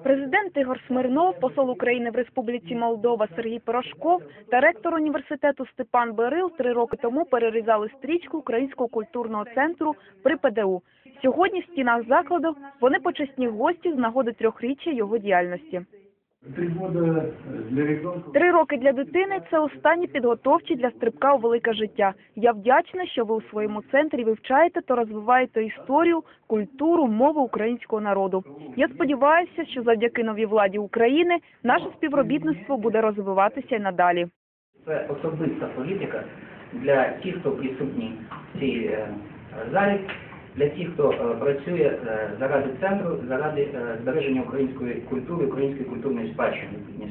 Президент Ігор Смирнов, посол України в Республіці Молдова Сергій Порошков та ректор університету Степан Берил три роки тому перерізали стрічку Українського культурного центру при ПДУ. Сьогодні в стінах закладу вони почесні гості з нагоди трьохріччя його діяльності. Три для ребенка. Роки для дитини це останні підготовчі для стрибка у велике життя. Я вдячна, що ви у своєму центрі вивчаєте та розвиваєте історію, культуру, мову українського народу. Я сподіваюся, що завдяки новій владі України наше співробітництво буде розвиватися і надалі. Це особиста політика для тих, хто присутній в цій е, залі, для тих, хто е, працює е, заради центру, заради е, збереження української культури, української культурної спадщини в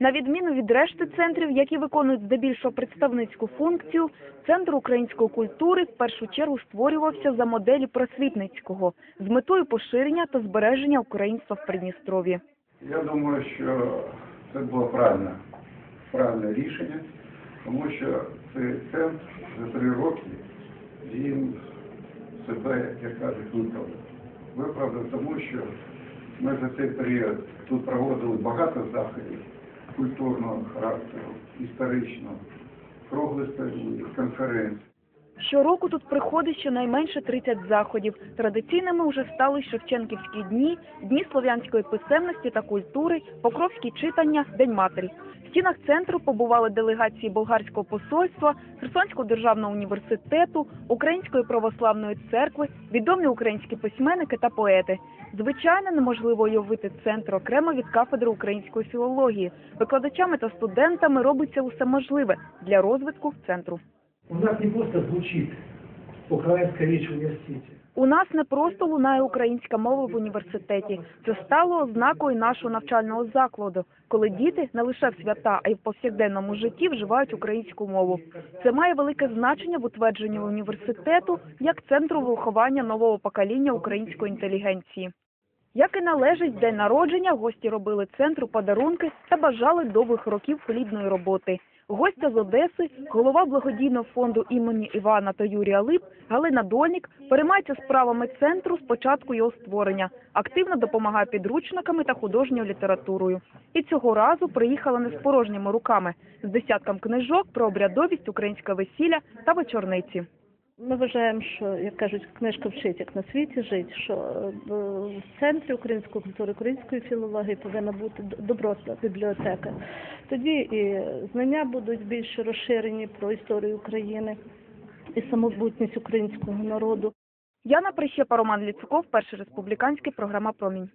На відміну від решти центрів, які виконують здебільшого представницьку функцію, центр української культури в першу чергу створювався за моделі просвітницького з метою поширення та збереження українства в Придністров'ї. Я думаю, що це було правильне, правильне рішення, тому що цей центр за три роки він себе, як кажуть, виправдав. Виправдав тому, що ми за цей період тут проводили багато заходів культурного характеру, історичного, круглих конференцій. Щороку тут приходить щонайменше 30 заходів. Традиційними вже стали Шевченківські дні, дні слов'янської писемності та культури, покровські читання, День матері. В стінах центру побували делегації болгарського посольства, Херсонського державного університету, Української православної церкви, відомі українські письменники та поети. Звичайно, неможливо уявити центр окремо від кафедри української філології. Викладачами та студентами робиться усе можливе для розвитку центру. У нас не просто звучит украинская речь в университете. У нас не просто лунає українська мова в університеті. Це стало ознакою нашого навчального закладу, коли діти не лише в свята, а й в повсякденному житті вживають українську мову. Це має велике значення в утвердженні університету як центру виховання нового покоління української інтелігенції. Як і належить день народження, гості робили центру подарунки та бажали довгих років плідної роботи. Гостя з Одеси, голова благодійного фонду імені Івана та Юрія Лип, Галина Дольник переймається справами центру з початку його створення, активно допомагає підручниками та художньою літературою. І цього разу приїхала не з порожніми руками, з десятком книжок про обрядовість, українське весілля та вечорниці. Ми вважаємо, що як кажуть, книжка вчить, як на світі жить, що е, в центрі української культури, української філології повинна бути добротна бібліотека. Тоді і знання будуть більш розширені про історію України і самобутність українського народу. Яна Прищепа, Роман Ліцуков, Перший республіканський, програма «Промінь».